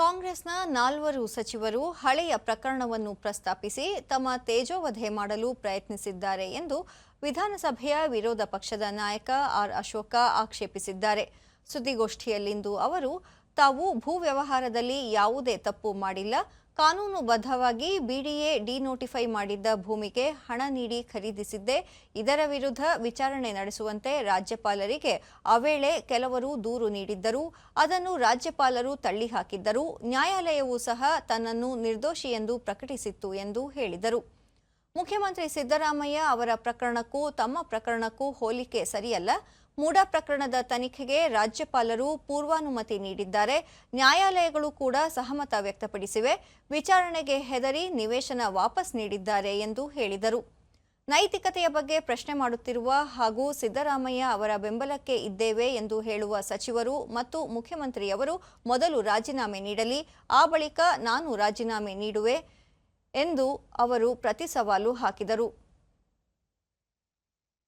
ಕಾಂಗ್ರೆಸ್ನ ನಾಲ್ವರು ಸಚಿವರು ಹಳೆಯ ಪ್ರಕರಣವನ್ನು ಪ್ರಸ್ತಾಪಿಸಿ ತಮ್ಮ ತೇಜೋವಧೆ ಮಾಡಲು ಪ್ರಯತ್ನಿಸಿದ್ದಾರೆ ಎಂದು ವಿಧಾನಸಭೆಯ ವಿರೋಧ ಪಕ್ಷದ ನಾಯಕ ಆರ್ ಅಶೋಕ ಆಕ್ಷೇಪಿಸಿದ್ದಾರೆ. ಸುದ್ದಿಗೋಷ್ಠಿಯಲ್ಲಿಂದು ಅವರು, ತಾವು ಭೂ ವ್ಯವಹಾರದಲ್ಲಿ ಯಾವುದೇ ತಪ್ಪು ಮಾಡಿಲ್ಲ ಕಾನೂನುಬದ್ಧವಾಗಿ ಬಿಡಿಎ ಡಿನೋಟಿಫೈ ಮಾಡಿದ್ದ ಭೂಮಿಗೆ ಹಣ ನೀಡಿ ಖರೀದಿಸಿದ್ದೆ. ಇದರ ವಿರುದ್ಧ ವಿಚಾರಣೆ ನಡೆಸುವಂತೆ ರಾಜ್ಯಪಾಲರಿಗೆ ಆ ವೇಳೆ ಕೆಲವರು ದೂರು ನೀಡಿದ್ದರು. ಅದನ್ನು ರಾಜ್ಯಪಾಲರು ತಳ್ಳಿಹಾಕಿದ್ದರು. ನ್ಯಾಯಾಲಯವೂ ಸಹ ತನ್ನನ್ನು ನಿರ್ದೋಷಿ ಎಂದು ಪ್ರಕಟಿಸಿತ್ತು ಎಂದು ಹೇಳಿದರು. ಮುಖ್ಯಮಂತ್ರಿ ಸಿದ್ದರಾಮಯ್ಯ ಅವರ ಪ್ರಕರಣಕ್ಕೂ ತಮ್ಮ ಪ್ರಕರಣಕ್ಕೂ ಹೋಲಿಕೆ ಸರಿಯಲ್ಲ. ಮೂಡ ಪ್ರಕರಣದ ತನಿಖೆಗೆ ರಾಜ್ಯಪಾಲರು ಪೂರ್ವಾನುಮತಿ ನೀಡಿದ್ದಾರೆ. ನ್ಯಾಯಾಲಯಗಳು ಕೂಡ ಸಹಮತ ವ್ಯಕ್ತಪಡಿಸಿವೆ. ವಿಚಾರಣೆಗೆ ಹೆದರಿ ನಿವೇಶನ ವಾಪಸ್ ನೀಡಿದ್ದಾರೆ ಎಂದು ಹೇಳಿದರು. ನೈತಿಕತೆಯ ಬಗ್ಗೆ ಪ್ರಶ್ನೆ ಮಾಡುತ್ತಿರುವ ಹಾಗೂ ಸಿದ್ದರಾಮಯ್ಯ ಅವರ ಬೆಂಬಲಕ್ಕೆ ಇದ್ದೇವೆ ಎಂದು ಹೇಳುವ ಸಚಿವರು ಮತ್ತು ಮುಖ್ಯಮಂತ್ರಿಯವರು ಮೊದಲು ರಾಜೀನಾಮೆ ನೀಡಲಿ, ಆ ಬಳಿಕ ನಾನು ರಾಜೀನಾಮೆ ನೀಡುವೆ. ಎಂದು ಅವರು ಪ್ರತಿ ಸವಾಲು ಹಾಕಿದರು.